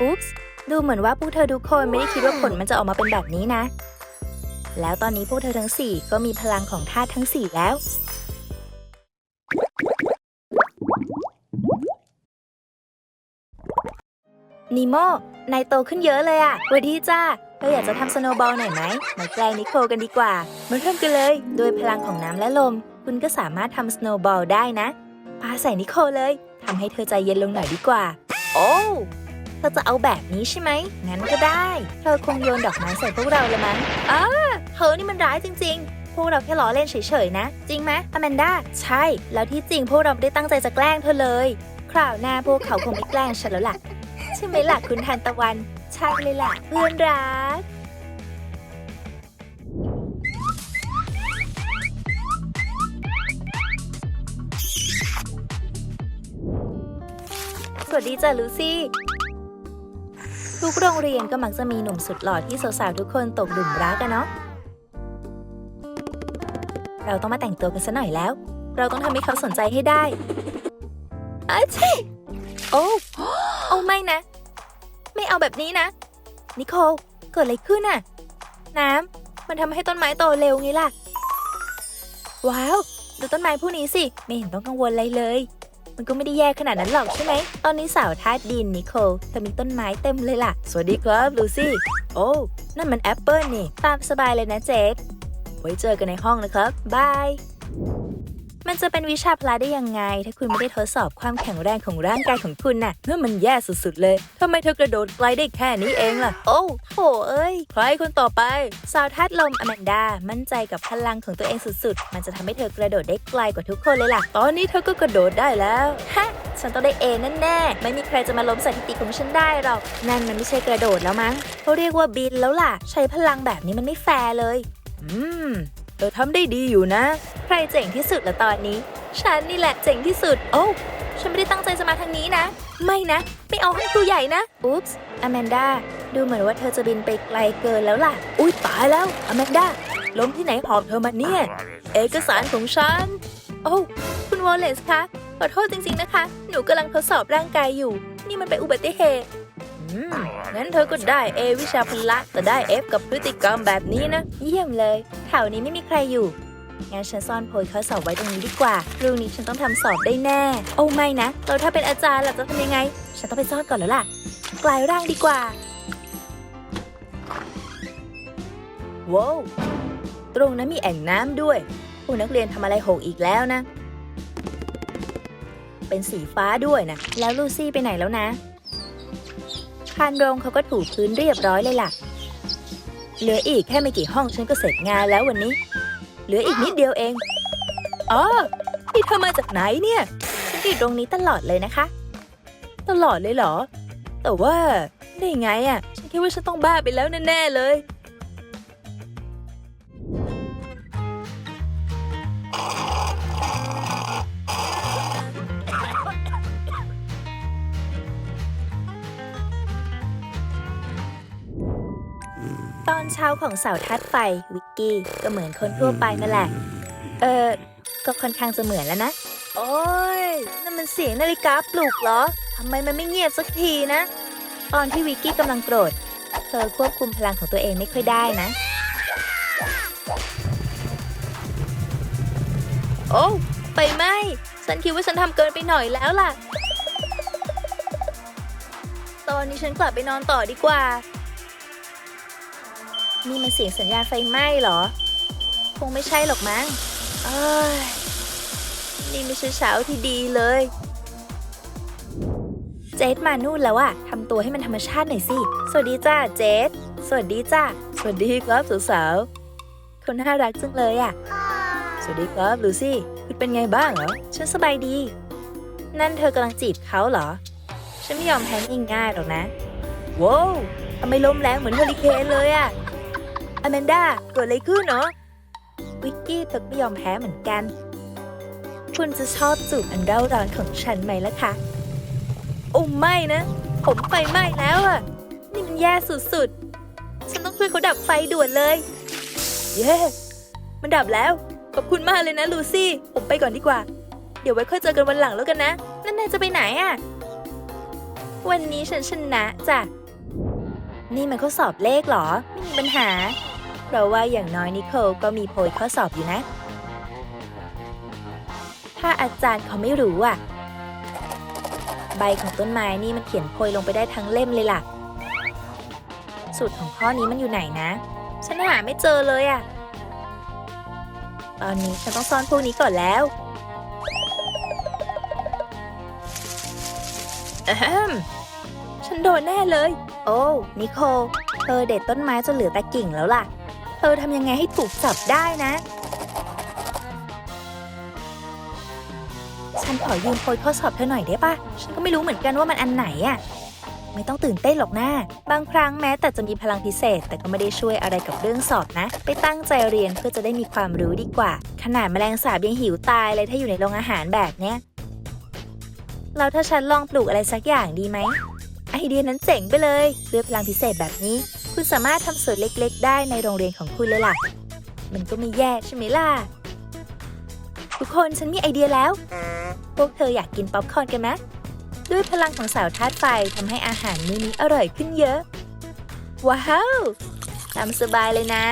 อุ๊ปส์ ดูเหมือนว่าพวกเธอทุกคนไม่ได้คิดว่าผลมันจะออกมาเป็นแบบนี้นะ แล้วตอนนี้พวกเธอทั้งสี่ก็มีพลังของธาตุทั้งสี่แล้วนีโม นายโตขึ้นเยอะเลยอะวัสดีจ้าเราอยากจะทำสโนว์บอลหน่อยไหมมาแกล้งนิโคกันดีกว่า มาเริ่มกันเลย โดยพลังของน้ำและลม คุณก็สามารถทำสโนว์บอลได้นะปาใส่นิโคเลย ทำให้เธอใจเย็นลงหน่อยดีกว่า โอ้ เธอจะเอาแบบนี้ใช่ไหม งั้นก็ได้ เธอคงโยนดอกไม้ใส่พวกเราละมั้งอ้าเธอนี่มันร้ายจริง ๆ พวกเราแค่ล้อเล่นเฉยๆนะ จริงไหมอแมนด้า ใช่ แล้วที่จริงพวกเราไม่ได้ตั้งใจจะแกล้งเธอเลย คราวหน้าพวกเขาคงไม่แกล้งฉันแล้วล่ะ ใช่ไหมล่ะคุณทันตะวัน ใช่เลยล่ะเพื่อนรักสวัสดีจ้ะลูซี่ ทุกโรงเรียนก็มักจะมีหนุ่มสุดหล่อที่สาวๆทุกคนตกหลุมรักกันเนาะ เราต้องมาแต่งตัวกันซะหน่อยแล้ว เราต้องทำให้เขาสนใจให้ได้อาชิโอ้โอ้ไม่นะ ไม่เอาแบบนี้นะ นิโคลเกิดอะไรขึ้นน่ะ น้ำมันทำให้ต้นไม้โตเร็วไงล่ะ ว้าว ดูต้นไม้พวกนี้สิ ไม่เห็นต้องกังวลอะไรเลย มันก็ไม่ได้แย่ขนาดนั้นหรอกใช่ไหม ตอนนี้สาวธาตุดินนิโคลเธอมีต้นไม้เต็มเลยล่ะ สวัสดีครับลูซี่ โอ้ นั่นมันแอปเปิลนี่ ตามสบายเลยนะเจคไว้เจอกันในห้องนะครับ บาย มันจะเป็นวิชาพละได้ยังไง ถ้าคุณไม่ได้ทดสอบความแข็งแรงของร่างกายของคุณน่ะนั่นมันแย่สุดๆเลยทำไมเธอกระโดดไกลได้แค่นี้เองล่ะ โอ้โถเอ้ย ใครคนต่อไป สาวทัดลมอแมนดา มั่นใจกับพลังของตัวเองสุดๆ มันจะทำให้เธอกระโดดได้ไกลกว่าทุกคนเลยล่ะ ตอนนี้เธอก็กระโดดได้แล้วฮะฉันต้องได้เอแน่ๆ ไม่มีใครจะมาล้มสถิติของฉันได้หรอก นั่นมันไม่ใช่กระโดดแล้วมั้งเขาเรียกว่าบินแล้วล่ะ ใช้พลังแบบนี้มันไม่แฟร์เลย อืม เธอทำได้ดีอยู่นะ ใครเจ๋งที่สุดละตอนนี้ ฉันนี่แหละเจ๋งที่สุด โอ้ฉันไม่ได้ตั้งใจจะมาทางนี้นะ ไม่นะ ไม่เอาให้ครูใหญ่นะ อุ๊ปส์อแมนดา ดูเหมือนว่าเธอจะบินไปไกลเกินแล้วล่ะ อุ้ยตายแล้ว อแมนดา ล้มที่ไหนหอบเธอมาเนี่ย เอกสารของฉัน โอ้คุณวอลเลซคะ ขอโทษจริงๆนะคะ หนูกำลังทดสอบร่างกายอยู่ นี่มันเป็นอุบัติเหตุ งั้นเธอก็ได้ A วิชาพละแต่ได้ F กับพฤติกรรมแบบนี้นะ เยี่ยมเลยแถวนี้ไม่มีใครอยู่ งั้นฉันซ่อนโพยข้อสอบไว้ตรงนี้ดีกว่าพรุ่งนี้ฉันต้องทำสอบได้แน่ โอ้ไม่นะเราถ้าเป็นอาจารย์ล่ะจะทำยังไง ฉันต้องไปซ่อนก่อนแล้วล่ะ กลายร่างดีกว่าว้าวตรงนั้นมีแอ่งน้ำด้วย ผู้นักเรียนทำอะไรหกอีกแล้วนะ เป็นสีฟ้าด้วยนะ แล้วลูซี่ไปไหนแล้วนะานโรงเขาก็ถูพื้นเรียบร้อยเลยล่ะ เหลืออีกแค่ไม่กี่ห้องฉันก็เสร็จงานแล้ววันนี้ เหลืออีกนิดเดียวเอง อ๋อ นี่เธอมาจากไหนเนี่ย ฉันอยู่ตรงนี้ตลอดเลยนะคะ ตลอดเลยเหรอ แต่ว่าได้ไงอะ่ะ ฉันคิดว่าฉันต้องบ้าไปแล้วแน่ๆเลย อนเช้าของเสาร์ทัดไฟวิกกี้ก็เหมือนคนทั่วไปนั่นแหละ เออก็ค่อนข้างจะเหมือนแล้วนะ โอ้ยนั่นมันเสียงนาฬิกาปลุกเหรอทำไมมันไม่เงียบสักทีนะ ตอนที่วิกกี้กำลังโกรธ เธอควบคุมพลังของตัวเองไม่ค่อยได้นะ โอ้ไปไหมฉันคิดว่าฉันทำเกินไปหน่อยแล้วล่ะ ตอนนี้ฉันกลับไปนอนต่อดีกว่า นี่มันเสียงสัญญาณไฟไหม้เหรอ คงไม่ใช่หรอกมั้งเอ้ยนี่ไม่ใช่เช้าที่ดีเลย เจสมานู่นแล้วอะทำตัวให้มันธรรมชาติหน่อยสิ สวัสดีจ้าเจส สวัสดีจ้าสวัสดีครับสาวๆเขาน่ารักจังเลยอะสวัสดีครับลูซี่คุณเป็นไงบ้างเหรอ ฉันสบายดี นั่นเธอกำลังจีบเขาเหรอ ฉันไม่ยอมแพ้ง่ายๆหรอกนะ ว้าวทำไมลมแรงเหมือนเฮอริเคนเลยอะ อแมนดาเกิดอะไรขึ้นเนาะวิกกี้เธอก็ยอมแพ้เหมือนกัน คุณจะชอบจูบอันเร่าร้อนของฉันไหมล่ะคะโอ้ไม่นะ ผมไฟไหม้แล้วอะนี่มันแย่สุดๆ ฉันต้องช่วยเขาดับไฟด่วนเลย เย้ มันดับแล้ว ขอบคุณมากเลยนะลูซี่ ผมไปก่อนดีกว่า เดี๋ยวไว้ค่อยเจอกันวันหลังแล้วกันนะ นั่นนายจะไปไหนอะวันนี้ฉันชนะจ้ะ นี่มันข้อสอบเลขเหรอ ไม่มีปัญหา เพราะว่าอย่างน้อยนิโคลก็มีโพยข้อสอบอยู่นะ ถ้าอาจารย์เขาไม่รู้อะ ใบของต้นไม้นี่มันเขียนโพยลงไปได้ทั้งเล่มเลยล่ะ สูตรของข้อนี้มันอยู่ไหนนะ ฉันหาไม่เจอเลยอะ ตอนนี้ฉันต้องซ่อนพวกนี้ก่อนแล้วอะแฮมฉันโดนแน่เลย โอ้ นิโคลเธอเด็ดต้นไม้จนเหลือแต่กิ่งแล้วล่ะ เธอทำยังไงให้ถูกจับได้นะ ฉันขอยืมโพยข้อสอบเธอหน่อยได้ปะฉันก็ไม่รู้เหมือนกันว่ามันอันไหนอะไม่ต้องตื่นเต้นหรอกนะบางครั้งแม้แต่จะมีพลังพิเศษ แต่ก็ไม่ได้ช่วยอะไรกับเรื่องสอบนะ ไปตั้งใจเรียนเพื่อจะได้มีความรู้ดีกว่า ขนาดแมลงสาบยังหิวตายเลยถ้าอยู่ในโรงอาหารแบบเนี้ยเราถ้าฉันลองปลูกอะไรสักอย่างดีไหมไอเดียนั้นเจ๋งไปเลย ด้วยพลังพิเศษแบบนี้ คุณสามารถทำสวนเล็กๆ ได้ในโรงเรียนของคุณเลยล่ะ มันก็ไม่แย่ใช่ไหมล่ะ ทุกคนฉันมีไอเดียแล้ว พวกเธออยากกินป๊อปคอร์นกันไหมด้วยพลังของสาวธาตุไฟทำให้อาหารมื้อนี้อร่อยขึ้นเยอะ ว้าว ตามสบายเลยนะ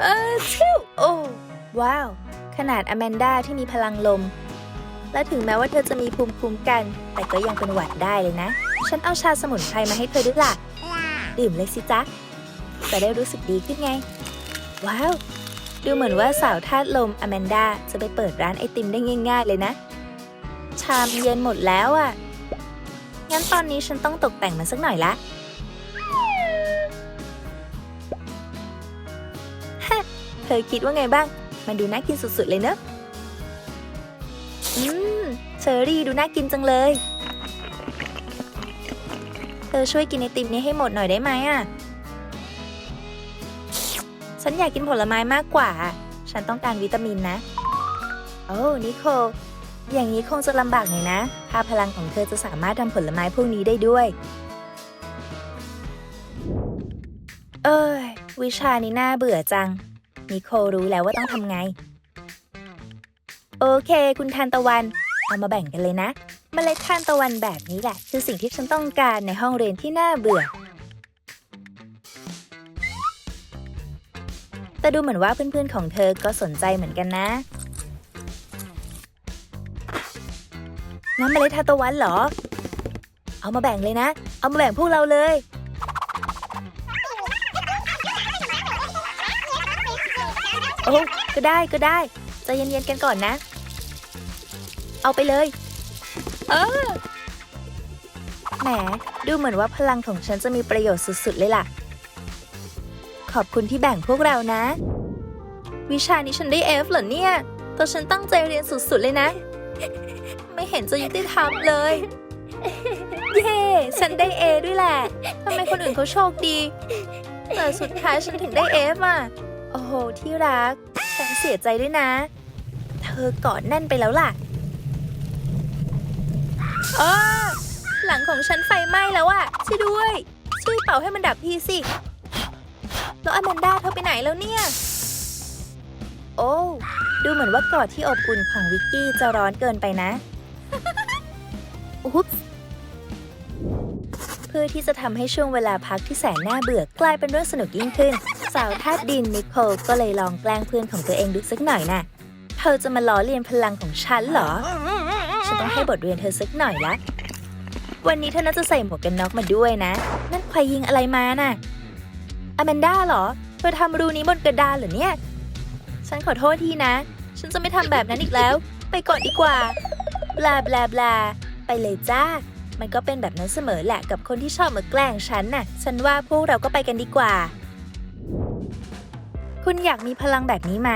เออชิวโอ้ว้าว ขนาดอแมนดาที่มีพลังลม และถึงแม้ว่าเธอจะมีภูมิคุ้มกัน แต่ก็ยังเป็นหวัดได้เลยนะ ฉันเอาชาสมุนไพรมาให้เธอด้วยล่ะ ดื่มเลยสิจ๊ะจะได้รู้สึกดีขึ้นไง ว้าว ดูเหมือนว่าสาวธาตุลมอแมนดาจะไปเปิดร้านไอติมได้ง่าย ๆ เลยนะ ชามเย็นหมดแล้วอะ่ะ งั้นตอนนี้ฉันต้องตกแต่งมันสักหน่อยละ เธอคิดว่าไงบ้าง มันดูน่ากินสุดๆเลยเนอะอืมเชอรี่ดูน่ากินจังเลย เธอช่วยกินไอติมนี้ให้หมดหน่อยได้ไหมอะ ฉันอยากกินผลไม้มากกว่า ฉันต้องการวิตามินนะ โอ้นิโคลอย่างนี้คงจะลำบากหน่อยนะ ถ้าพลังของเธอจะสามารถทำผลไม้พวกนี้ได้ด้วย เอ้ยวิชานี้น่าเบื่อจัง นิโคลรู้แล้วว่าต้องทำไง โอเค คุณทานตะวัน เอามาแบ่งกันเลยนะเมล็ดทานตะวันแบบนี้แหละ คือสิ่งที่ฉันต้องการในห้องเรียนที่น่าเบื่อ แต่ดูเหมือนว่าเพื่อนๆของเธอก็สนใจเหมือนกันนะ น้ำเมล็ดทานตะวันเหรอ เอามาแบ่งเลยนะ เอามาแบ่งพวกเราเลย โอ้ก็ได้ก็ได้ใจเย็นๆกันก่อนนะ เอาไปเลย เออแหมดูเหมือนว่าพลังของฉันจะมีประโยชน์สุดๆเลยล่ะ ขอบคุณที่แบ่งพวกเรานะ วิชานี้ฉันได้ F เหรอเนี่ยแต่ฉันตั้งใจเรียนสุดๆเลยนะ ไม่เห็นจะยุติธรรมเลย เย้ฉันได้ A ด้วยแหละทำไมคนอื่นเขาโชคดี แต่สุดท้ายฉันถึงได้ F อะ อ้โหที่รัก ฉันเสียใจด้วยนะ เธอกอดแน่นไปแล้วล่ะอ้หลังของฉันไฟไหม้แล้วอะช่วยด้วย ช่วยเป่าให้มันดับทีสิ แล้วอแมนดาเธอไปไหนแล้วเนี่ย โอ้ ดูเหมือนว่ากอดที่อบอุ่นของวิกกี้จะร้อนเกินไปนะ เพื่อที่จะทำให้ช่วงเวลาพักที่แสนน่าเบื่อกลายเป็นเรื่องสนุกยิ่งขึ้น สาวธาตุดินนิโคลก็เลยลองแกล้งเพื่อนของตัวเองดูสักหน่อยน่ะเธอจะมาล้อเลียนพลังของฉันเหรอ ฉันต้องให้บทเรียนเธอสักหน่อยละ วันนี้เธอน่าจะใส่หมวกกันน็อกมาด้วยนะ นั่นใครยิงอะไรมาน่ะอแมนด้าเหรอ เธอทำรูนี้บนกระดานเหรอเนี่ย ฉันขอโทษทีนะ ฉันจะไม่ทำแบบนั้นอีกแล้ว ไปก่อนดีกว่า บลาบลาบลา ไปเลยจ้า มันก็เป็นแบบนั้นเสมอแหละกับคนที่ชอบมาแกล้งฉันน่ะ ฉันว่าพวกเราก็ไปกันดีกว่า คุณอยากมีพลังแบบนี้ไหม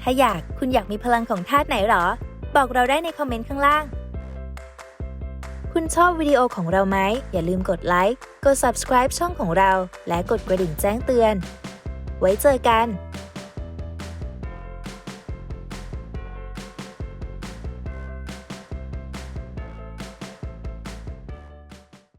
ถ้าอยากคุณอยากมีพลังของธาตุไหนหรอ บอกเราได้ในคอมเมนต์ข้างล่าง คุณชอบวิดีโอของเราไหม อย่าลืมกดไลค์ กด subscribe ช่องของเรา และกดกระดิ่งแจ้งเตือน ไว้เจอกัน